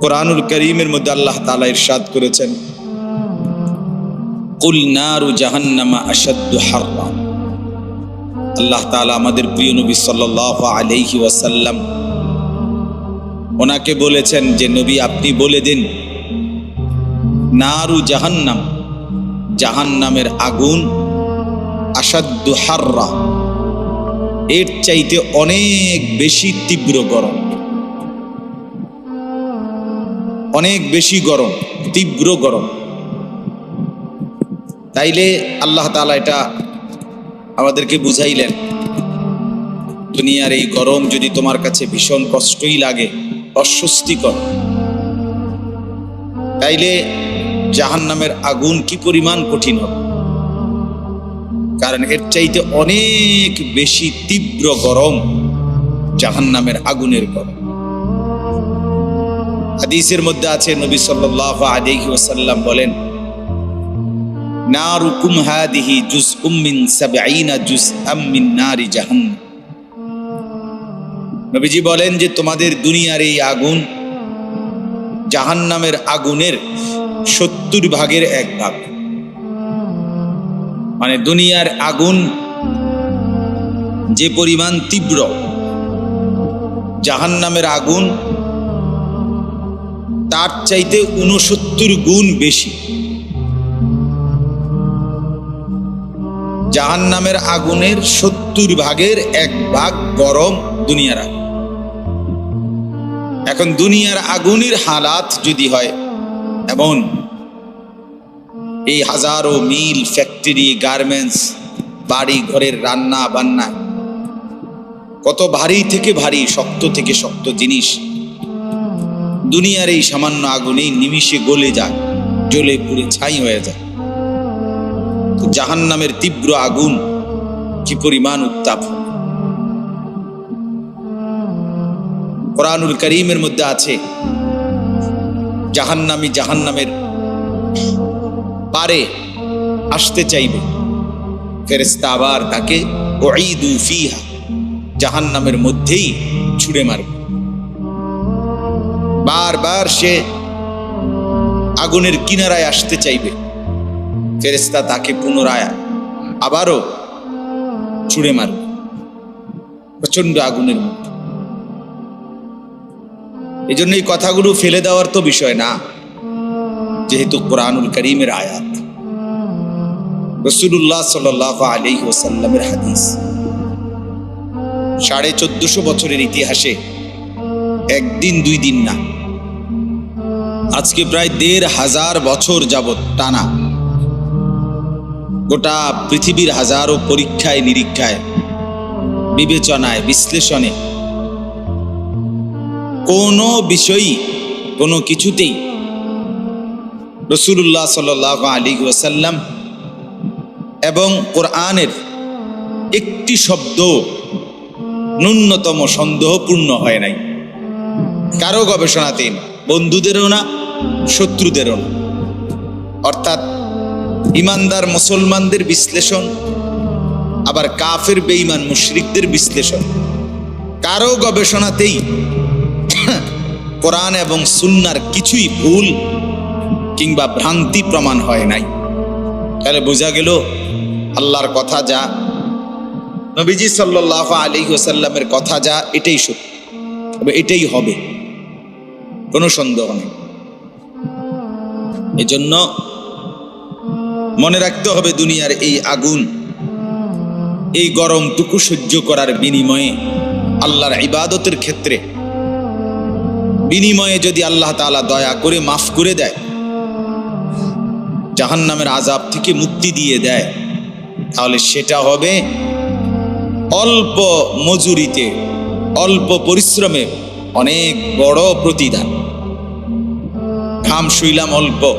কোরআনুল করিমের মধ্যে আল্লাহ তালা ইরশাদ করেছেন। কুল নারু জাহান্নামা আসাদ্দু হাররা আল্লাহ তাআলা আমাদের প্রিয় নবী সাল্লাল্লাহু আলাইহি ওয়াসাল্লাম ওনাকে বলেছেন যে, নবী, আপনি বলে দিন, নারু জাহান্নাম, জাহান্নামের আগুন আসাদ্দু হাররা এর চাইতে অনেক বেশি তীব্র গরম। অনেক বেশি গরম, তীব্র গরম। তাইলে আল্লাহ তাআলা এটা আমাদেরকে বুঝাইলেন, দুনিয়ার এই গরম যদি তোমার কাছে ভীষণ কষ্টই লাগে, অস্বস্তিকর। তাইলে জাহান্নামের আগুন কি পরিমাণ কঠিন হবে? কারণ এর চাইতে অনেক বেশি তীব্র গরম জাহান্নামের আগুনের গরম। হাদিসের মধ্যে আছে, নবী সাল্লাল্লাহু আলাইহি ওয়াসাল্লাম বলেন, নারুকুম হাদিহি জুজউম মিন সাবঈনা জুজআম মিন নারি জাহান্নাম। নবীজি বলেন যে, তোমাদের দুনিয়ার এই আগুন জাহান্নামের আগুনের সত্তর ভাগের এক ভাগ। মানে দুনিয়ার আগুন যে পরিমাণ তীব্র, জাহান্নামের আগুন তার চাইতে উনসত্তর গুণ বেশি। জাহান নামের আগুনের সত্তর ভাগের এক ভাগ গরম দুনিয়ার আগুন। এখন দুনিয়ার আগুনের হালাত যদি হয়, এমন। এই হাজারো মিল, ফ্যাক্টরি, গার্মেন্টস, বাড়ি, ঘরের রান্না বান্না কত ভারী থেকে ভারী, শক্ত থেকে শক্ত জিনিস। দুনিয়ার এই সামান্য আগুনেই নিমিষে গলে যায়, জ্বলে পুড়ে ছাই হয়ে যায়। জাহান নামের তীব্র আগুন কি পরিমাণ উত্তাপ। কোরআনুল করিমের মধ্যে আছে, জাহান্নামি জাহান্নামের পারে আসতে চাইবে ফেরেস্তা আবার তাকে ওঈদু ফিহা, জাহান্নামের মধ্যেই ছুড়ে মারবে। বারবার সে আগুনের কিনারায় আসতে চাইবে। ফেরেস্তা তাকে পুনরায় আবারও ছুঁড়ে মারবে। প্রচণ্ড আগুনের মধ্যে। এই জন্য এই কথাগুলো ফেলে দেওয়ার তো বিষয় না, যেহেতু কোরআনুল করিমের আয়াত। রসুল্লাহ সাল আলি ওসাল্লামের হাদিস। সাড়ে চোদ্দশো বছরের ইতিহাসে একদিন, দুই দিন না। আজকে প্রায় দেড় হাজার বছর যাবৎ টানা। গোটা পৃথিবীর হাজারো পরীক্ষায়, নিরীক্ষায়, বিবেচনায়, বিশ্লেষণে কোনো বিষয়ই, কোনো কিছুতেই রসুল্লাহ সাল আলী ওয়াসাল্লাম এবং কোরআনের একটি শব্দ ন্যূনতম সন্দেহপূর্ণ হয় নাই। কারও গবেষণাতেই বন্ধুদেরও না, শত্রুদেরও না। অর্থাৎ ইমানদার মুসলমানদের বিশ্লেষণ, আবার কাফের বেঈমান মুশরিকদের বিশ্লেষণ। কারও গবেষণাতেই কোরআন এবং সুন্নার কিছুই ভুল কিংবা ভ্রান্তি প্রমাণ হয় নাই। তাহলে বোঝা গেল আল্লাহর কথা যা, নবীজি সাল্লাহ আলী ওসাল্লামের কথা যা, এটাই সত্য তবে এটাই হবে। কোনো সন্দেহ নেই। এজন্য মনে রাখতে হবে দুনিয়ার এই আগুন, এই গরমটুকু সহ্য করার বিনিময়ে আল্লাহর ইবাদতের ক্ষেত্রে। বিনিময়ে যদি আল্লাহ তাআলা দয়া করে মাফ করে দেয়, জাহান্নামের আজাব থেকে মুক্তি দিয়ে দেয়, তাহলে সেটা হবে অল্প মজুরিতে, অল্প পরিশ্রমে অনেক বড় প্রতিদান। ঘাম শুইলাম অল্প।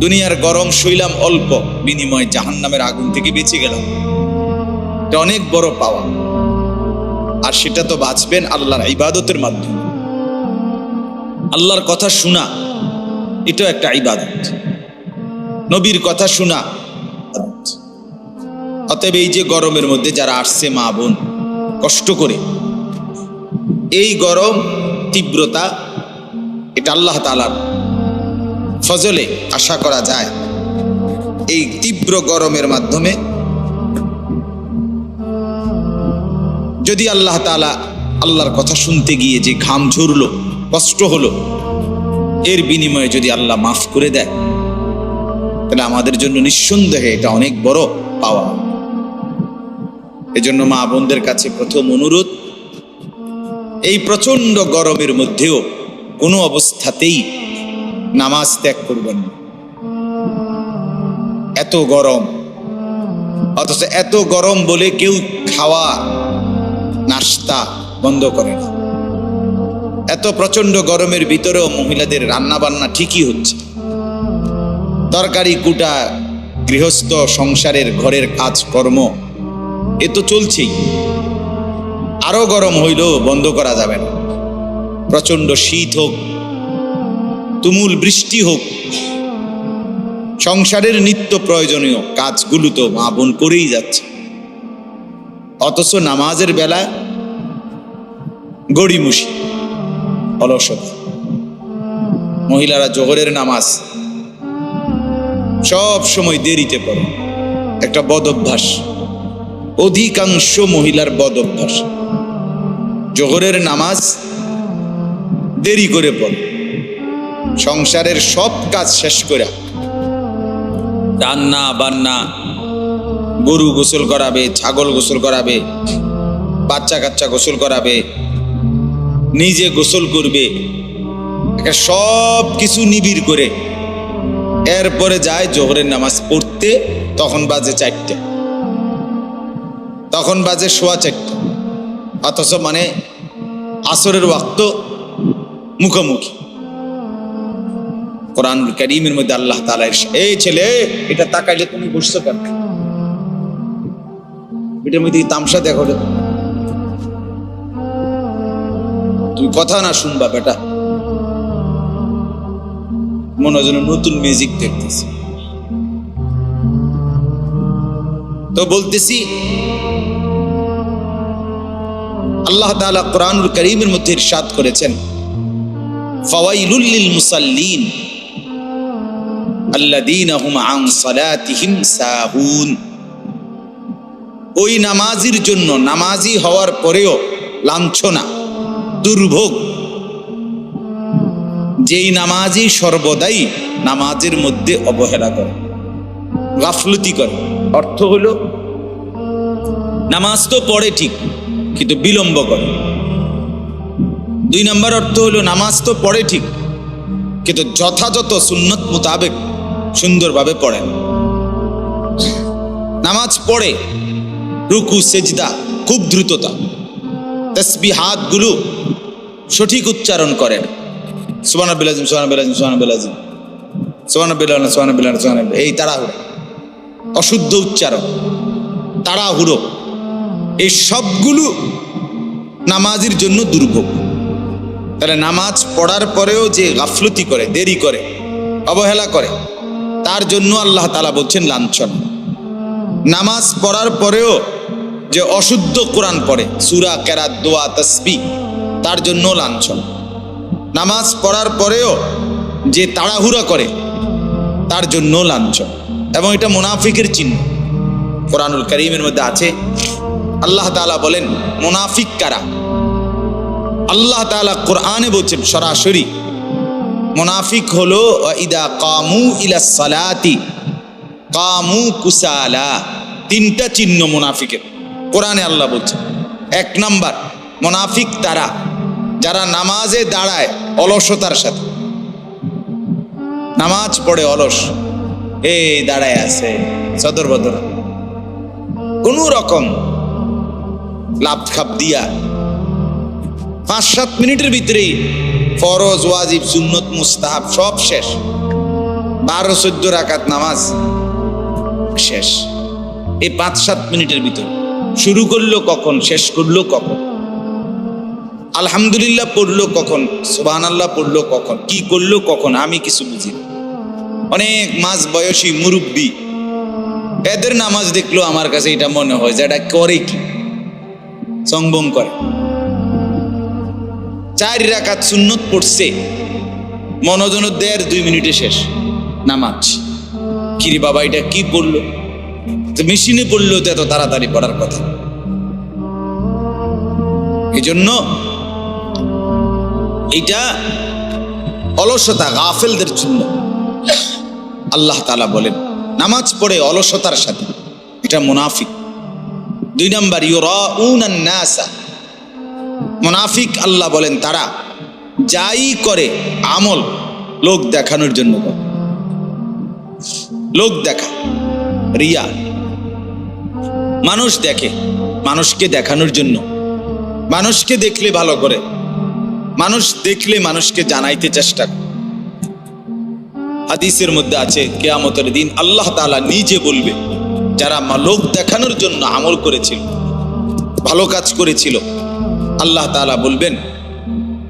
দুনিয়ার গরম শুইলাম অল্প। বিনিময়ে জাহান্নামের আগুন থেকে বেঁচে গেলাম। এটা অনেক বড় পাওয়া। আর সেটা তো বাঁচবেন আল্লাহর ইবাদতের মাধ্যমে। আল্লাহর কথা শোনা, এটাও একটা ইবাদত। নবীর কথা শোনা অতএব এই যে গরমের মধ্যে যারা আসছে মা বোন, কষ্ট করে, এই গরম তীব্রতা এটা আল্লাহ তালার ফজলে আশা করা যায়। এই তীব্র গরমের মাধ্যমে যদি আল্লাহ তালা আল্লাহর কথা শুনতে গিয়ে যে ঘাম ঝরলো, কষ্ট হলো, এর বিনিময়ে যদি আল্লাহ মাফ করে দেয়, তাহলে আমাদের জন্য নিঃসন্দেহে এটা অনেক বড় পাওয়া। এজন্য মা বোনদের কাছে প্রথম অনুরোধ, এই প্রচণ্ড গরমের মধ্যেও কোনো অবস্থাতেই নামাজ ত্যাগ করবেন না। এত গরম। অথচ এত গরম বলে কেউ খাওয়া, নাস্তা বন্ধ করে না। এত প্রচণ্ড গরমের ভিতরেও মহিলাদের রান্না বান্না ঠিকই হচ্ছে। তরকারি, কুটা, গৃহস্থ, সংসারের ঘরের কাজ, কর্ম, এ তো চলছেই। আরও গরম হইলেও বন্ধ করা যাবে না। প্রচণ্ড শীত হোক, তুমুল বৃষ্টি হোক, সংসারের নিত্য প্রয়োজনীয় কাজগুলো তো মা বোন করেই যাচ্ছে। অথচ নামাজের বেলা গড়িমুষি অলসতা, মহিলারা জোহরের নামাজ, সব সময় দেরিতে পড়ে। একটা বদ অভ্যাস অধিকাংশ মহিলার বদ অভ্যাস জোহরের নামাজ দেরি করে পড়ে। সংসারের সব কাজ শেষ করে। রান্না বান্না, গরু গোসল করাবে, ছাগল গোসল করাবে, বাচ্চা কাচ্চা গোসল করাবে, নিজে গোসল করবে একটা সব কিছু নিবিড় করে। এরপরে যায় জোহরের নামাজ পড়তে, তখন বাজে চারটে। তখন বাজে সোয়া চারটে। অথচ মানে আসরের ওয়াক্ত মুখোমুখি। কোরআন করিমের মধ্যে আল্লাহ তালা এই ছেলে, এটা তাকাইলে তুমি বসছো কেন এটার মধ্যে তামসা দেখো। তুমি কথা না শুনবা বেটা। মনে হয় নতুন মিউজিক দেখতেছি। তো বলতেছি, আল্লাহ তাআলা কোরআনুল করিমের মধ্যে ইরশাদ করেছেন। ফাওয়াইলুল লিল মুসাল্লিন আল্লাযীনা হুম আন সালাতিহিম সাহুন। ওই নামাজির জন্য, নামাজি হওয়ার পরেও লাঞ্ছনা, দুর্ভোগ। যেই নামাজি সর্বদাই নামাজের মধ্যে অবহেলা করে, গাফলতি করে। অর্থ হলো, নামাজ তো পড়ে ঠিক, কিন্তু বিলম্ব করে। দুই নম্বর অর্থ হলো নামাজ তো পড়ে ঠিক, কিন্তু যথাযথ সুন্নত মোতাবেক সুন্দরভাবে পড়ে। নামাজ পড়ে, রুকু, সেজদা, খুব দ্রুততা তসবি হাতগুলো সঠিক উচ্চারণ করেন সুবান বিলাজিম সুবান বিলাজিম সুবান বিলাজিম এই তাড়াহুড়ো অশুদ্ধ উচ্চারণ তাড়াহুড়ো এই সবগুলো নামাজের জন্য দুর্ভোগ। তাহলে নামাজ পড়ার পরেও যে গাফলতি করে, দেরি করে, অবহেলা করে, তার জন্য আল্লাহ তালা বলছেন লাঞ্ছন। নামাজ পড়ার পরেও যে অশুদ্ধ কোরআন পড়ে, সুরা, কেরাত, দোয়া তসবি তার জন্য লাঞ্ছন। নামাজ পড়ার পরেও যে তাড়াহুড়া করে, তার জন্য লাঞ্ছন। এবং এটা মুনাফিকের চিহ্ন। কোরআনুল করিমের মধ্যে আছে, আল্লাহ তাআলা বলেন, মুনাফিক কারা? আল্লাহ তালা কোরআনে বলছেন সরাসরি, মুনাফিক হলো ইদা কামু ইলা সালাতি, কামু কুসালা, তিনটা চিহ্ন মুনাফিকের। কোরআনে আল্লাহ বলছেন, এক নাম্বার, মুনাফিক তারা, যারা নামাজে দাঁড়ায় অলসতার সাথে। নামাজ পড়ে অলস এই দাঁড়ায় আছে, সদর বদর। কোন রকম লাভ খাপ দিয়া পাঁচ সাত মিনিটের ভিতরেই ফরজ, ওয়াজিব, সুন্নত, মুস্তাহাব সব শেষ। বারো চোদ্দ রাকাত নামাজ শেষ। এই পাঁচ সাত মিনিটের ভিতর। শুরু করল কখন? শেষ করল কখন? আলহামদুলিল্লাহ পড়ল কখন? সুবাহ আল্লাহ পড়ল কখন? কি করল কখন? আমি কিছু বুঝি অনেক মাঝ বয়সী মুরব্বী এদের নামাজ দেখল, আমার কাছে এটা মনে হয় যে এটা করে কি? সংবম করে। চার রাকাত সুন্নত পড়ছে। মনোজন দেড় দুই মিনিটে শেষ। নামাজ। কিরে বাবা, এটা কি পড়ল? মেশিনে পড়লেও তো এত তাড়াতাড়ি পড়ার কথা। এই জন্য এইটা অলসতা গাফেলদের জন্য। আল্লাহ তালা বলেন, নামাজ পড়ে অলসতার সাথে। এটা মুনাফিক। দুই নাম্বার নাসা। মুনাফিক আল্লাহ বলেন, তারা যাই করে আমল, লোক দেখানোর জন্য করে। লোক দেখা, রিয়া। মানুষ দেখে, মানুষকে দেখানোর জন্য। মানুষকে দেখলে ভালো করে। মানুষ দেখলে মানুষকে জানাইতে চেষ্টা করে। হাদিসের মধ্যে আছে, কেয়ামতের দিন আল্লাহ তাআলা নিজে বলবে, যারা লোক দেখানোর জন্য আমল করেছিল, ভালো কাজ করেছিল আল্লাহ তাআলা বলবেন,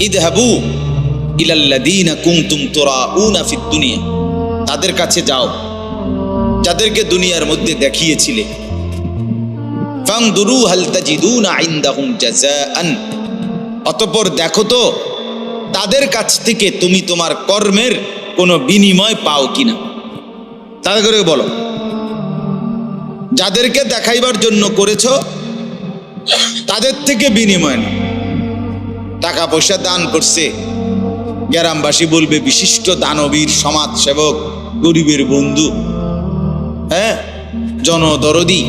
ইদহাবু ফিদ দুনিয়া। তাদের কাছে যাও, যাদেরকে দুনিয়ার মধ্যে দেখিয়েছিলে। জাযাআন। অতঃপর দেখো তো, তাদের কাছ থেকে তুমি তোমার কর্মের কোনো বিনিময় পাও কিনা। তাদের করে বলো, যাদেরকে দেখাইবার জন্য করেছ তাদের থেকে বিনিময় না টাকা পয়সা দান করছে। গ্রামবাসী বলবে, বিশিষ্ট দানবীর সমাজ সেবক গরিবের বন্ধু। হ্যাঁ জনদরদি।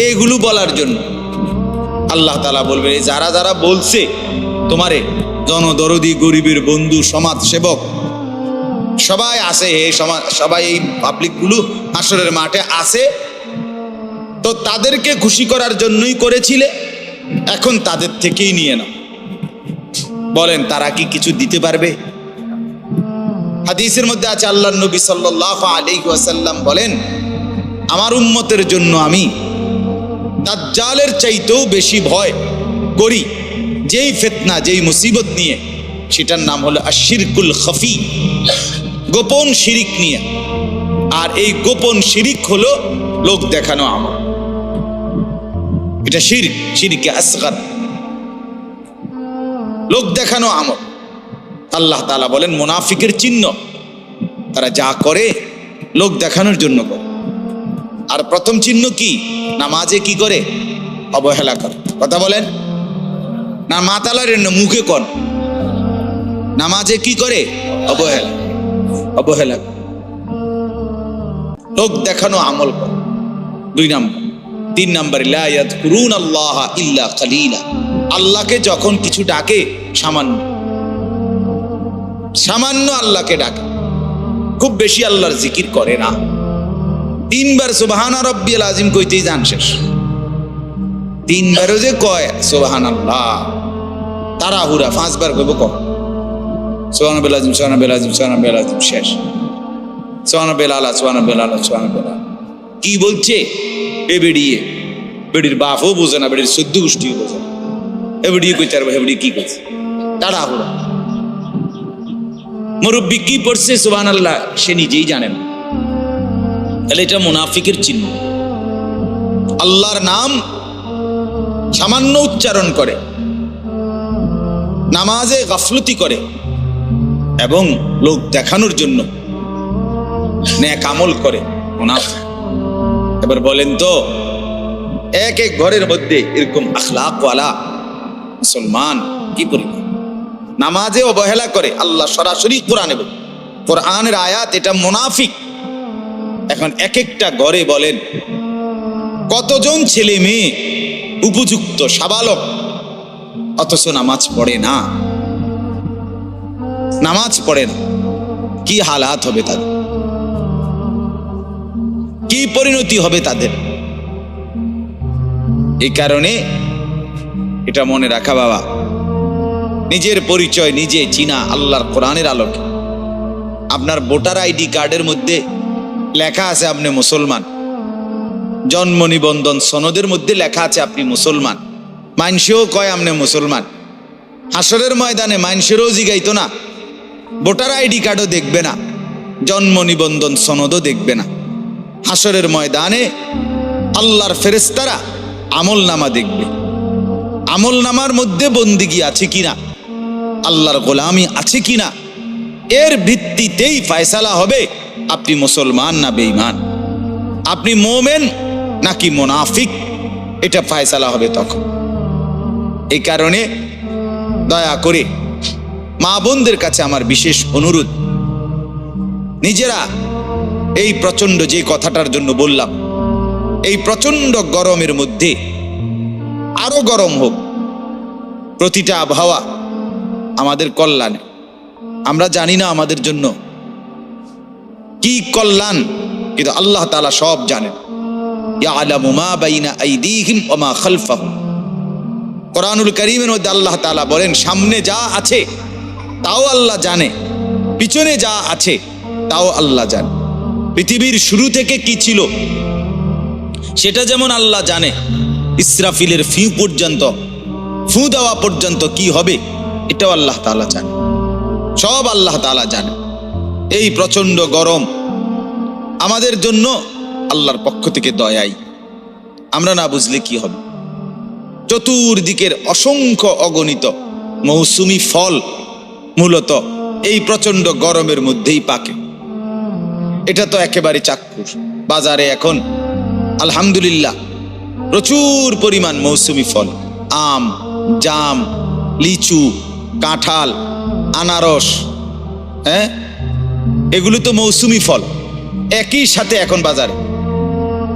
এগুলো বলার জন্য। আল্লাহ তালা বলবে যারা যারা বলছে তোমারে, জনদরদি, গরিবের বন্ধু সমাজ সেবক সবাই আছে সমাজ, সবাই এই পাবলিকগুলো আসরের মাঠে আছে তো তাদেরকে খুশি করার জন্যই করেছিলে, এখন তাদের থেকেই নিয়ে নাও। বলেন, তারা কি কিছু দিতে পারবে? হাদিসের মধ্যে আছে, আল্লাহ নবী সাল্লাহ ওয়াসাল্লাম বলেন, আমার উম্মতের জন্য আমি দাজ্জালের চাইতেও বেশি ভয় করি, যেই ফেতনা, যেই মুসিবত নিয়ে। সেটার নাম হলো আশিরকুল খফি, গোপন শিরিক নিয়ে। আর এই গোপন শিরিক হলো লোক দেখানো আমল এটা শির, শিরিকে আসগার। লোক দেখানো আমল। আল্লাহ তাআলা বলেন, মুনাফিকের চিহ্ন। তারা যা করে, লোক দেখানোর জন্য করে। আর প্রথম চিহ্ন কি? নামাজে কি করে? অবহেলা করে। কথা বলেন। না, মাতালার মুখে কন? নামাজে কি করে? অবহেলা অবহেলা লোক দেখানো আমল করে। দুই নাম্বার। তিন নাম্বার আল্লাহ ইল্লা কালিলা আল্লাহকে যখন কিছু ডাকে সামান্য সামান্য আল্লাহকে ডাকে খুব বেশি আল্লাহর জিকির করে না তিনবার সুবাহানা রব্বিল আজিম কইতেই যান শেষ তিনবারও যে কয় সুবাহান আল্লাহ তারা তাড়াহুড়া পাঁচবার কইব ক সোহানা আজিম সোহানা আজিম সোহানা আজিম শেষ সোহানা বেল আলা সোহানা বেল আলা সোহানা বেল আলা। কি বলছে? এ বেড়িয়ে। বেড়ির বাপও বোঝে না, বেড়ির সদ্য গোষ্ঠীও বোঝে না। এ বেড়িয়ে কইতে এ বেড়িয়ে কি করছে? তাড়াহুড়া। মুরব্বী কি পড়ছে সুবাহ আল্লাহ সে নিজেই জানেন তাহলে এটা মুনাফিকের চিহ্ন। আল্লাহর নাম সামান্য উচ্চারণ করে, নামাজে গাফলতি করে, এবং লোক দেখানোর জন্য ন্যাক আমল করে, মুনাফিক। এবার বলেন তো, এক এক ঘরের মধ্যে এরকম আখলাকওয়ালা মুসলমান কি পরিমাণ নামাজে অবহেলা করে আল্লাহ সরাসরি কোরআনে বলে। কোরআনের আয়াত এটা মুনাফিক। এখন এক একটা ঘরে বলেন, কতজন ছেলে মেয়ে উপযুক্ত সাবালক, অথচ নামাজ পড়ে না? নামাজ পড়ে না। কি হালাত হবে তাদের? কি পরিণতি হবে তাদের? এই কারণে এটা মনে রাখা বাবা, নিজের পরিচয় নিজে চিনা আল্লাহর কোরআনের আলোকে। আপনার ভোটার আইডি কার্ডের মধ্যে লেখা আছে আপনি মুসলমান। জন্ম নিবন্ধন সনদের মধ্যে লেখা আছে আপনি মুসলমান। মানসেও কয় আপনি মুসলমান। হাসরের ময়দানে মানসেরও জিগাইতো না। ভোটার আইডি কার্ডও দেখবে না। জন্ম নিবন্ধন সনদও দেখবে না। হাসরের ময়দানে আল্লাহর ফেরেস্তারা আমল নামা দেখবে। আমল নামার মধ্যে বন্দিগি আছে কিনা? আল্লাহর গোলামি আছে কিনা? এর ভিত্তিতেই ফায়সালা হবে। আপনি মুসলমান না বেঈমান? আপনি মোমেন নাকি মোনাফিক? এটা ফায়সালা হবে তখন। এই কারণে দয়া করে মা বোনদের কাছে আমার বিশেষ অনুরোধ। নিজেরা এই প্রচণ্ড যে কথাটার জন্য বললাম, এই প্রচণ্ড গরমের মধ্যে আরও গরম হোক, প্রতিটা আবহাওয়া আমাদের কল্যাণে। আমরা জানি না আমাদের জন্য কি কল্যাণ, কিন্তু আল্লাহ তাআলা সব জানেন। কোরআনুল করিমের মধ্যে আল্লাহ তাআলা বলেন, সামনে যা আছে তাও আল্লাহ জানে, পিছনে যা আছে তাও আল্লাহ জানে। পৃথিবীর শুরু থেকে কি ছিল? সেটা যেমন আল্লাহ জানে, ইসরাফিলের ফি পর্যন্ত, ফু দেওয়া পর্যন্ত কি হবে, এটাও আল্লাহ তাআলা জানে। সব আল্লাহ তাআলা জানে। এই প্রচণ্ড গরম আমাদের জন্য আল্লাহর পক্ষ থেকে দয়াই। আমরা না বুঝলে কি হবে? চতুর্দিকের অসংখ্য অগণিত মৌসুমি ফল মূলত এই প্রচণ্ড গরমের মধ্যেই পাকে। এটা তো একেবারে চাক্ষুষ। বাজারে এখন, আলহামদুলিল্লাহ, প্রচুর পরিমাণ মৌসুমি ফল। আম, জাম, লিচু, কাঁঠাল, আনারস হ্যাঁ? এগুলো তো মৌসুমি ফল। একই সাথে এখন বাজারে।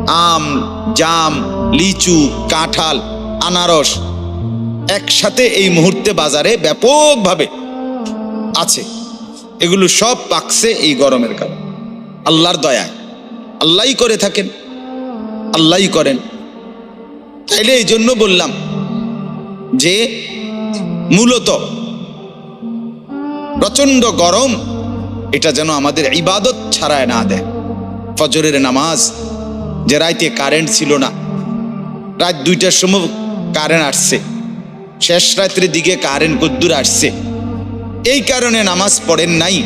আম, জাম, লিচু, কাঁঠাল, আনারস একসাথে এই মুহূর্তে বাজারে ব্যাপকভাবে আছে। এগুলো সব পাকছে এই গরমের কারণে। আল্লাহর দয়ায় আল্লাহই করে থাকেন, আল্লাহই করেন। তাইলে এই জন্য বললাম যে, মূলত প্রচণ্ড গরম, এটা যেন আমাদের ইবাদত ছাড়ায় না দেয়। ফজরের নামাজ যে রাইতে কারেন্ট ছিল না, রাত দুইটার সময় কারেন্ট আসছে, শেষ রাত্রের দিকে কারেন্ট কদ্দুর আসছে। এই কারণে নামাজ পড়েন নাই,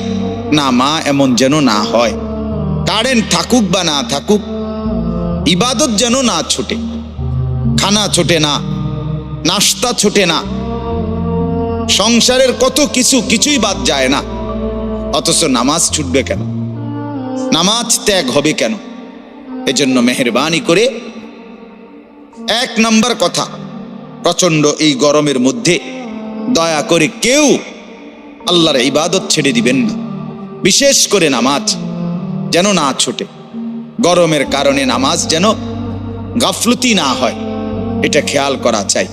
না মা এমন যেন না হয়। কারেন্ট থাকুক বা না থাকুক, ইবাদত যেন না ছোটে, খানা ছোটে না, নাস্তা ছোটে না, সংসারের কত কিছু কিছুই বাদ যায় না, অথচ নামাজ ছুটবে কেন? নামাজ ত্যাগ হবে কেন? এজন্য মেহরবানি করে এক নাম্বার কথা প্রচণ্ড এই গরমের মধ্যে দয়া করে কেউ আল্লাহর ইবাদত ছেড়ে দিবেন না, বিশেষ করে নামাজ। যেন না ছোটে। গরমের কারণে নামাজ যেন গাফলতি না হয়। এটা খেয়াল করা চাই।